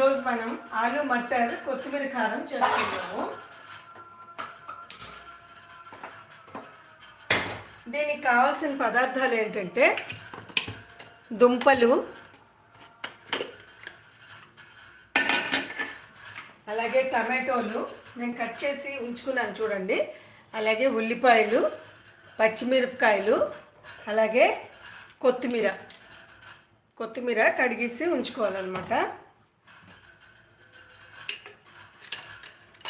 ఈరోజు మనం ఆలు మటర్ కొత్తిమీర కారం చేస్తున్నాము. దీనికి కావాల్సిన పదార్థాలు ఏంటంటే దుంపలు అలాగే టమాటోలు. నేను కట్ చేసి ఉంచుకున్నాను చూడండి. అలాగే ఉల్లిపాయలు పచ్చిమిరపకాయలు అలాగే కొత్తిమీర. కొత్తిమీర కడిగేసి ఉంచుకోవాలన్నమాట.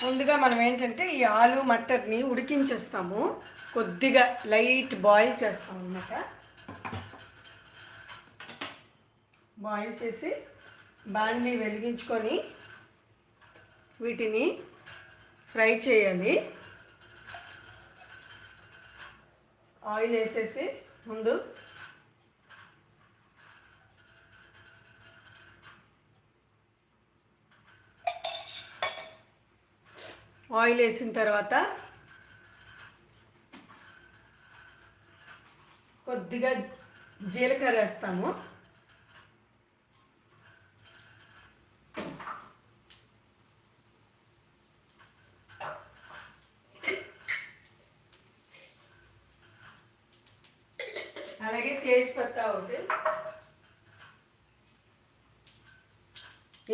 ముందుగా మనం ఏంటంటే ఈ ఆలు మటర్ని ఉడికించేస్తాము. కొద్దిగా లైట్ బాయిల్ చేస్తాం అన్నమాట బాయిల్ చేసి బాండ్ని వెలిగించుకొని వీటిని ఫ్రై చేయాలి. ఆయిల్ వేసేసి ముందు ఆయిల్ వేసిన తర్వాత కొద్దిగా జీలకర్ర వేస్తాము. అలాగే తేజ్పత్తా ఒకటి.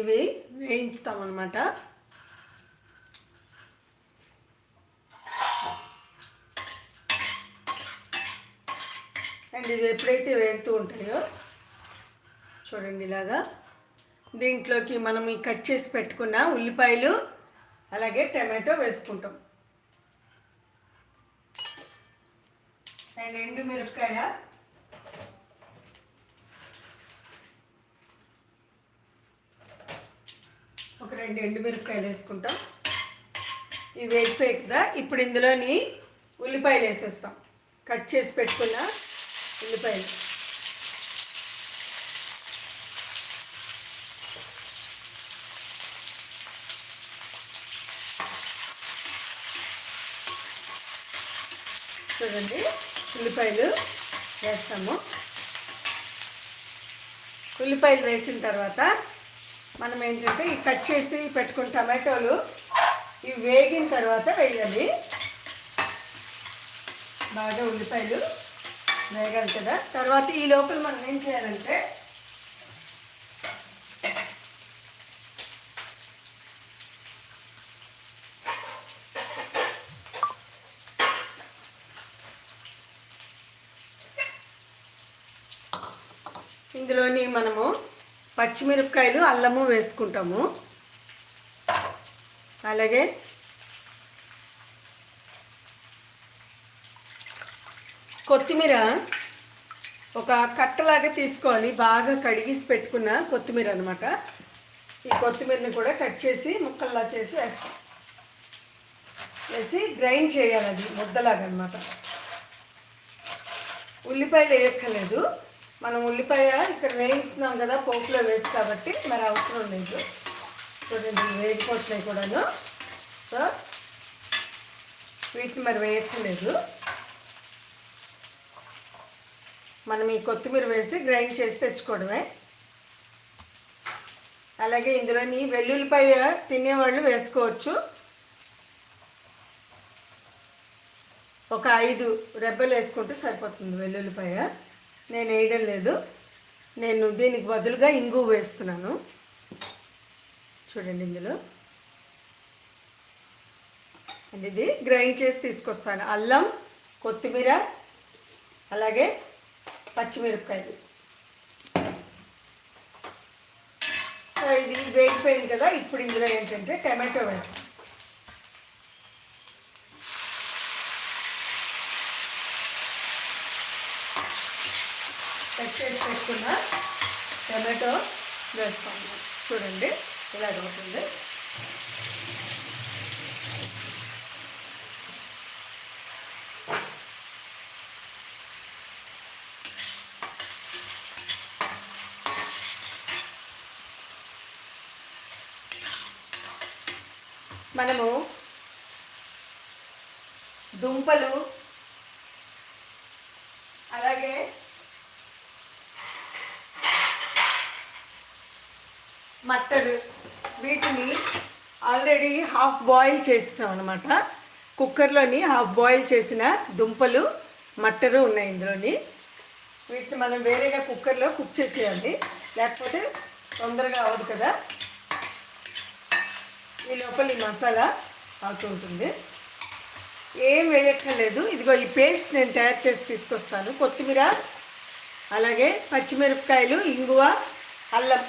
ఇవి వేయించుతాం అన్నమాట అండ్ ఇది ఎప్పుడైతే వేగుతూ ఉంటాయో చూడండి ఇలాగా. దీంట్లోకి మనం ఈ కట్ చేసి పెట్టుకున్న ఉల్లిపాయలు అలాగే టమాటో వేసుకుంటాం. అండ్ ఎండు మిరపకాయ. ఒక రెండు ఎండు మిరపకాయలు వేసుకుంటాం. ఇవి వేగిపోయి కదా ఇప్పుడు ఇందులోని ఉల్లిపాయలు వేసేస్తాం. కట్ చేసి పెట్టుకున్న ఉల్లిపాయలు. చూడండి ఉల్లిపాయలు వేస్తాము. ఉల్లిపాయలు వేసిన తర్వాత మనం ఏంటంటే ఈ కట్ చేసి పెట్టుకున్న టమాటోలు ఇవి వేగిన తర్వాత వేయాలి. బాగా ఉల్లిపాయలు వేగాలి కదా? తర్వాత ఈ లోపల మనం ఏం చేయాలంటే ఇందులోని మనము పచ్చిమిరపకాయలు అల్లము వేసుకుంటాము. అలాగే కొత్తిమీర ఒక కట్టలాగా తీసుకోవాలి. బాగా కడిగేసి పెట్టుకున్న కొత్తిమీర అనమాట ఈ కొత్తిమీరని కూడా కట్ చేసి ముక్కల్లా చేసి వేస్తాం. వేసి గ్రైండ్ చేయాలి అది ముద్దలాగా అనమాట ఉల్లిపాయలు వేయక్కర్లేదు. మనం ఉల్లిపాయ ఇక్కడ వేయిస్తున్నాం కదా పోపులో వేసి కాబట్టి మరి అవసరం లేదు. చూడండి ఇవి వేగిపోతున్నాయి కూడాను. సో వీటిని మరి వేయక్కర్లేదు. మనం ఈ కొత్తిమీర వేసి గ్రైండ్ చేసి తెచ్చుకోవడమే. అలాగే ఇందులోని వెల్లుల్లిపాయ తినేవాళ్ళు వేసుకోవచ్చు. ఒక ఐదు రెబ్బలు వేసుకుంటే సరిపోతుంది వెల్లుల్లిపాయ. నేను వేయడం లేదు. నేను దీనికి బదులుగా ఇంగు వేస్తున్నాను. చూడండి ఇందులో. ఇది గ్రైండ్ చేసి తీసుకొస్తాను. అల్లం కొత్తిమీర అలాగే పచ్చిమిరపకాయలు. సో ఇది వేగిపోయింది కదా ఇప్పుడు ఇందులో ఏంటంటే టమాటో వేస్తాం. కట్ చేసి పెట్టుకున్న టమాటో వేస్తాము చూడండి ఇలాగ అవుతుంది. మనము దుంపలు అలాగే మట్టరు వీటిని ఆల్రెడీ హాఫ్ బాయిల్ చేస్తాం అనమాట కుక్కర్లోని హాఫ్ బాయిల్ చేసిన దుంపలు మట్టరు ఉన్నాయి ఇందులోని. వీటిని మనం వేరేగా కుక్కర్లో కుక్ చేసేయాలి. లేకపోతే తొందరగా అవ్వదు కదా. ఈ లోపల ఈ మసాలా అవుతుంటుంది. ఏం వేయక్కర్లేదు. ఇదిగో ఈ పేస్ట్ నేను తయారు చేసి తీసుకొస్తాను. కొత్తిమీర అలాగే పచ్చిమిరపకాయలు ఇంగువ అల్లం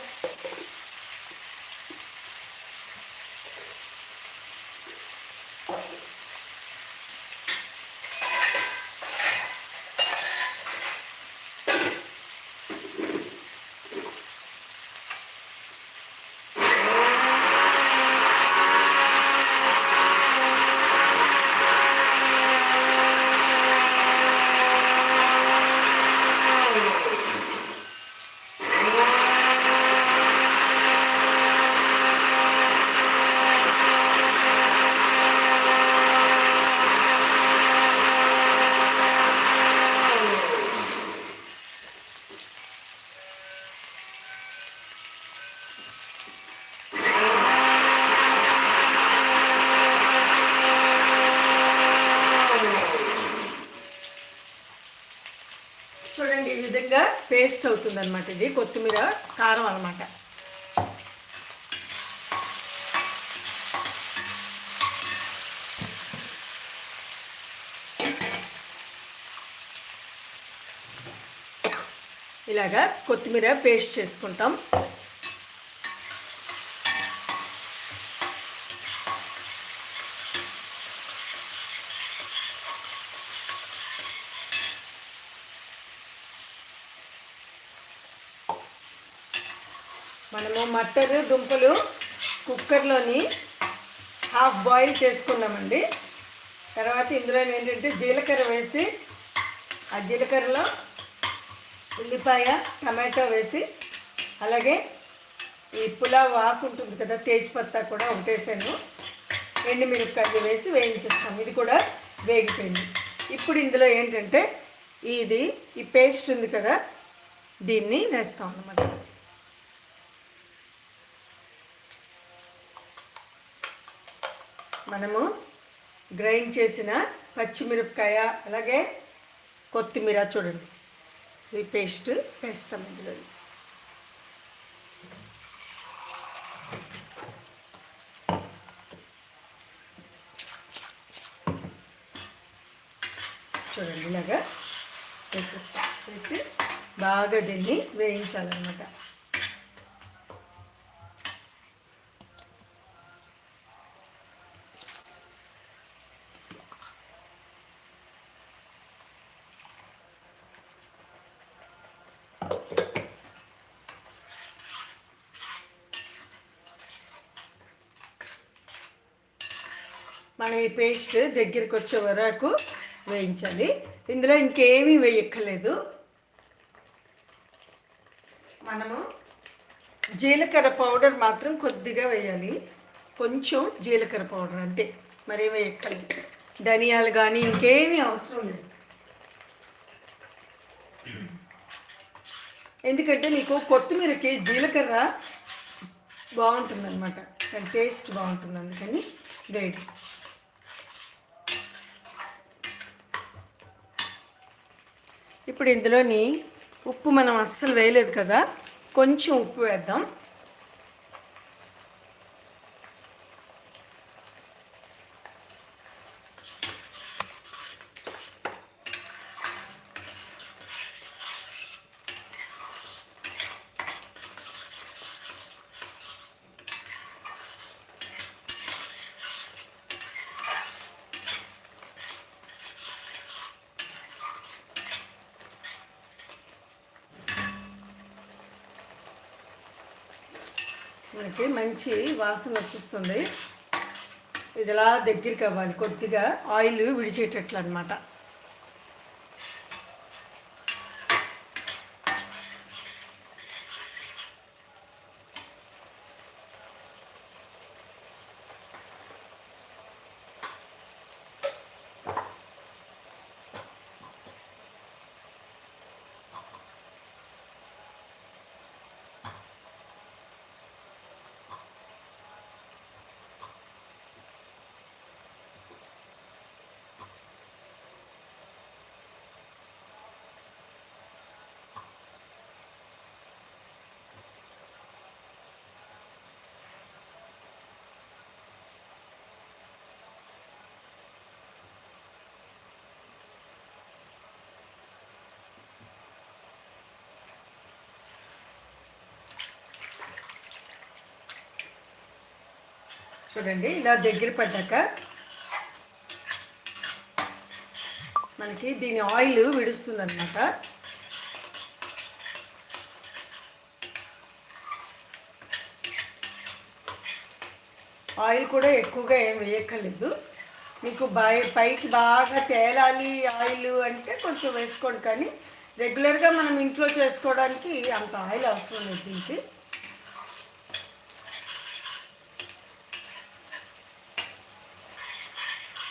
చూడండి ఈ విధంగా పేస్ట్ అవుతుంది అనమాట ఇది. కొత్తిమీర కారం అనమాట ఇలాగా కొత్తిమీర పేస్ట్ చేసుకుంటాం. మనము మటర్ దుంపలు కుక్కర్లోని హాఫ్ బాయిల్ చేసుకున్నామండి. తర్వాత ఇందులో ఏంటంటే జీలకర్ర వేసి ఆ జీలకర్రలో ఉల్లిపాయ టమాటో వేసి అలాగే ఈ పులావ్ ఆకు ఉంటుంది కదా తేజ్పత్తా కూడా ఒకటేసాను. ఎండుమిరపకాయలు వేసి వేయించేస్తాం. ఇది కూడా వేగిపోయింది. ఇప్పుడు ఇందులో ఏంటంటే ఇది ఈ పేస్ట్ ఉంది కదా దీన్ని వేస్తాం అన్నమాట. మనము గ్రైండ్ చేసిన పచ్చిమిరపకాయ అలాగే కొత్తిమీర చూడండి. ఈ పేస్ట్ వేస్తాం ఇందులో. చూడండి ఇలాగా వేసేస్తాం. వేసి బాగా దీన్ని వేయించాలన్నమాట. మనం ఈ పేస్ట్ దగ్గరికి వచ్చే వరకు వేయించాలి. ఇందులో ఇంకేమీ వేయక్కర్లేదు. మనము జీలకర్ర పౌడర్ మాత్రం కొద్దిగా వేయాలి. కొంచెం జీలకర్ర పౌడర్ అంతే. మరేం వేయక్కర్లేదు. ధనియాలు కానీ ఇంకేమీ అవసరం లేదు. ఎందుకంటే మీకు కొత్తిమీరకి జీలకర్ర బాగుంటుంది అనమాట దాని టేస్ట్ బాగుంటుంది అందుకని వేడి ఇప్పుడు ఇందులోని ఉప్పు మనం అస్సలు వేయలేదు కదా కొంచెం ఉప్పు వేద్దాం. మనకి మంచి వాసన వచ్చేస్తుంది. ఇది ఇలా దగ్గరికి అవ్వాలి? కొద్దిగా ఆయిల్ విడిచేటట్లు అనమాట చూడండి ఇలా దగ్గర పడ్డాక మనకి దీని ఆయిల్ విడుస్తుంది అనమాట ఆయిల్ కూడా ఎక్కువగా ఏం వేయక్కర్లేదు. మీకు బై పైకి బాగా తేలాలి ఆయిల్ అంటే కొంచెం వేసుకోండి కానీ రెగ్యులర్గా మనం ఇంట్లో చేసుకోవడానికి అంత ఆయిల్ అవసరం లేదు దీనికి.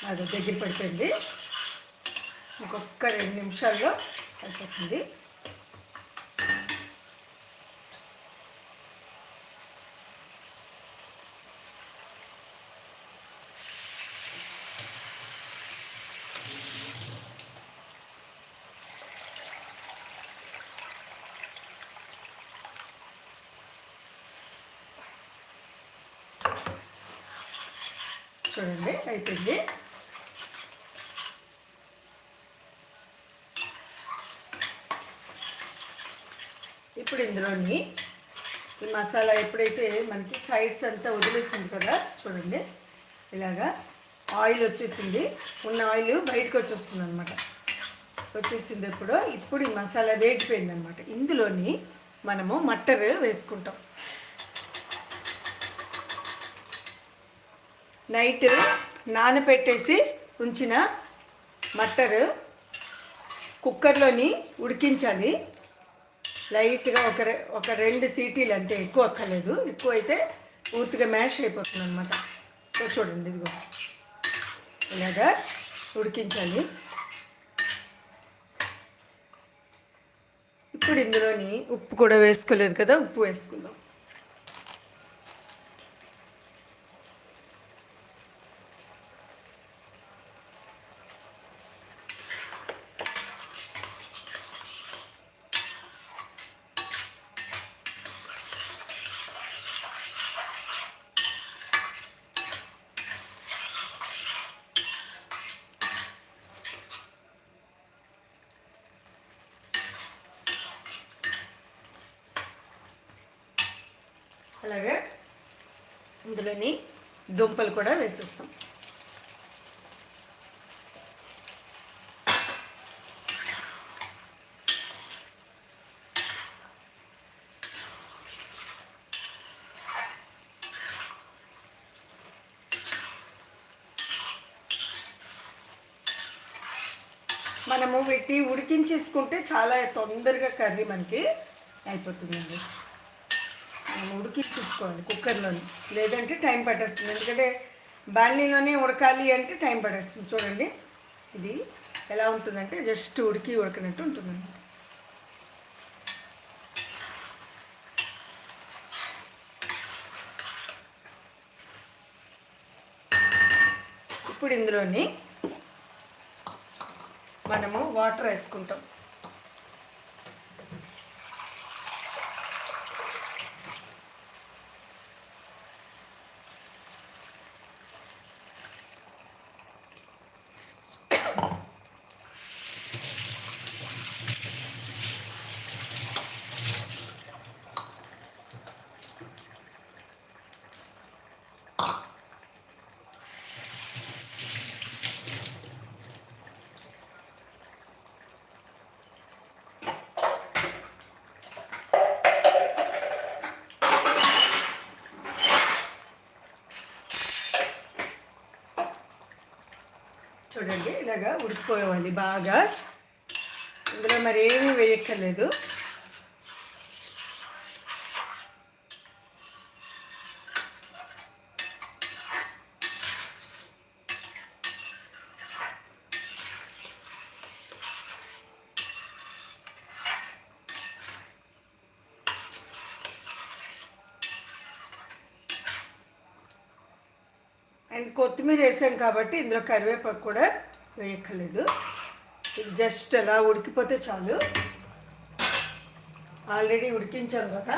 అది దగ్గర పడిపోయింది. ఇంకొక రెండు నిమిషాల్లో అయిపోతుంది. చూడండి అయిపోయింది. ఇప్పుడు ఇందులోని ఈ మసాలా ఎప్పుడైతే మనకి సైడ్స్ అంతా వదిలేస్తుంది కదా చూడండి. ఇలాగా ఆయిల్ వచ్చేసింది. ఉన్న ఆయిల్ బయటకు వచ్చేస్తుంది అనమాట వచ్చేసింది ఇప్పుడు ఇప్పుడు ఈ మసాలా వేగిపోయింది అనమాట ఇందులోని మనము మట్టర్ వేసుకుంటాం. నైట్ నానబెట్టేసి ఉంచిన మటర్ కుక్కర్లోని ఉడికించాలి. లైట్గా ఒక ఒక రెండు సీటీలు అంటే ఎక్కువ అక్కర్లేదు. ఎక్కువ అయితే పూర్తిగా మ్యాష్ అయిపోతుంది అనమాట సో చూడండి ఇదిగో. ఇలాగా ఉడికించాలి. ఇప్పుడు ఇందులోని ఉప్పు కూడా వేసుకోలేదు కదా ఉప్పు వేసుకుందాం. అలాగే ఇందులోని దుంపలు కూడా వేసేస్తాం. మనము పెట్టి ఉడికించేసుకుంటే చాలా తొందరగా కర్రీ మనకి అయిపోతుందండి. మనం ఉడికించుకోవాలి కుక్కర్లోని. లేదంటే టైం పట్టేస్తుంది. ఎందుకంటే బాణలీలోనే ఉడకాలి అంటే టైం పట్టేస్తుంది. చూడండి. ఇది ఎలా ఉంటుందంటే జస్ట్ ఉడికి ఉడకనట్టు ఉంటుందండి ఇప్పుడు ఇందులోని మనము వాటర్ వేసుకుంటాం. చూడండి ఇలాగా ఉడికిపోవాలి బాగా. ఇందులో మరి ఏమీ వేయక్కర్లేదు. అండ్ కొత్తిమీర వేసాం కాబట్టి ఇందులో కరివేపాకు కూడా వేయక్కర్లేదు. ఇది జస్ట్ అలా ఉడికిపోతే చాలు. ఆల్రెడీ ఉడికించాం కదా.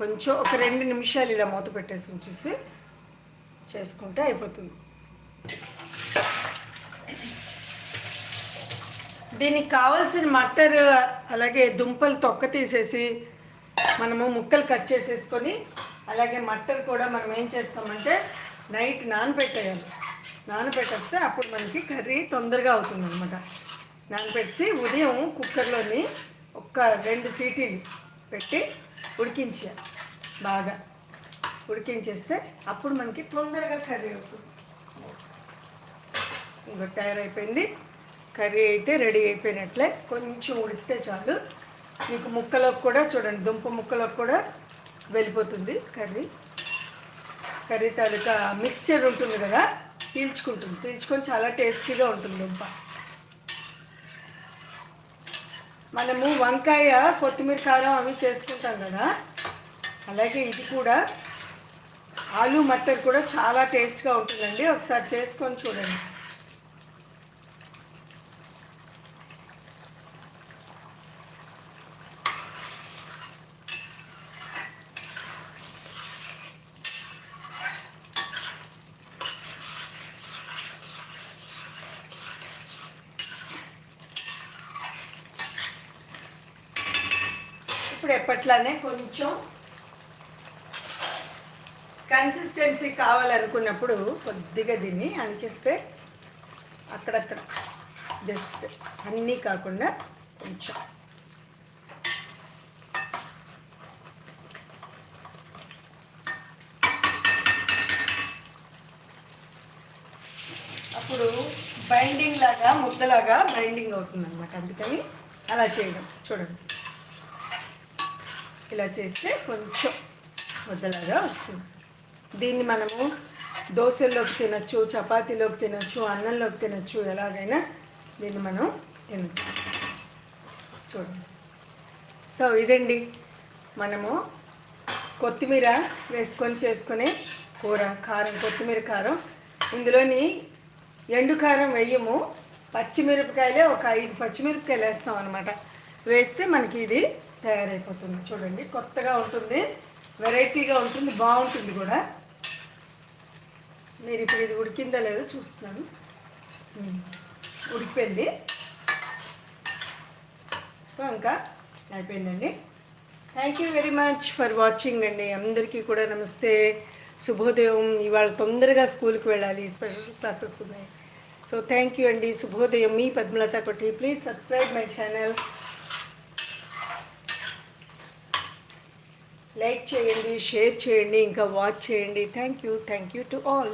కొంచెం ఒక రెండు నిమిషాలు ఇలా మూత పెట్టేసి ఉంచేసి చేసుకుంటే అయిపోతుంది. దీనికి కావాల్సిన మటర్ అలాగే దుంపలు తొక్క తీసేసి మనము ముక్కలు కట్ చేసేసుకొని అలాగే మట్టర్ కూడా మనం ఏం చేస్తామంటే నైట్ నానబెట్టేయాలి నానబెట్టేస్తే అప్పుడు మనకి కర్రీ తొందరగా అవుతుంది అనమాట నానబెట్టి ఉదయం కుక్కర్లోని ఒక్క రెండు సీటీలు పెట్టి ఉడికించేయాలి బాగా. ఉడికించేస్తే అప్పుడు మనకి తొందరగా కర్రీ అవుతుంది. ఇంకా తయారైపోయింది. కర్రీ అయితే రెడీ అయిపోయినట్లే. కొంచెం ఉడికితే చాలు. మీకు ముక్కలోకి కూడా చూడండి దుంప ముక్కలోకి కూడా వెళ్ళిపోతుంది కర్రీ. కర్రీ తాలూకా మిక్చర్ ఉంటుంది కదా పీల్చుకుంటుంది. పీల్చుకొని చాలా టేస్టీగా ఉంటుంది దుంప మనము వంకాయ కొత్తిమీర కారం అవి చేసుకుంటాం కదా. అలాగే ఇది కూడా ఆలు మటర్ కూడా చాలా టేస్ట్గా ఉంటుందండి. ఒకసారి చేసుకొని చూడండి. ఇప్పుడు ఎప్పట్లానే కొంచెం కన్సిస్టెన్సీ కావాలనుకున్నప్పుడు కొద్దిగా దీన్ని అణిచేస్తే అక్కడక్కడ జస్ట్ అన్నీ కాకుండా కొంచెం. అప్పుడు బైండింగ్ లాగా ముద్దలాగా బైండింగ్ అవుతుంది అనమాట అందుకని అలా చేయడం. చూడండి. ఇలా చేస్తే కొంచెం ముద్దలాగా వస్తుంది. దీన్ని మనము దోశల్లోకి తినచ్చు చపాతీలోకి తినచ్చు అన్నంలోకి తినచ్చు ఎలాగైనా దీన్ని మనం తినచ్చు. చూడండి. సో ఇదండి. మనము కొత్తిమీర వేసుకొని చేసుకునే కూర కారం కొత్తిమీర కారం. ఇందులోని ఎండు కారం వేయము. పచ్చిమిరపకాయలే ఒక ఐదు పచ్చిమిరపకాయలు వేస్తాం అనమాట వేస్తే మనకి ఇది తయారైపోతుంది. చూడండి కొత్తగా ఉంటుంది. వెరైటీగా ఉంటుంది బాగుంటుంది కూడా. మీరు ఇప్పుడు ఇది ఉడికిందా లేదో చూస్తున్నాను. ఉడికిపోయింది. ఇంకా అయిపోయిందండి. Thank you very much for watching అండి. అందరికీ కూడా నమస్తే. శుభోదయం. ఇవాళ తొందరగా స్కూల్కి వెళ్ళాలి. స్పెషల్ క్లాసెస్ ఉన్నాయి. సో థ్యాంక్ యూ అండి. శుభోదయం. మీ Padmalatha Kotti. Please subscribe my channel like చేయండి షేర్ చేయండి ఇంకా వాచ్ చేయండి. Thank you thank you to all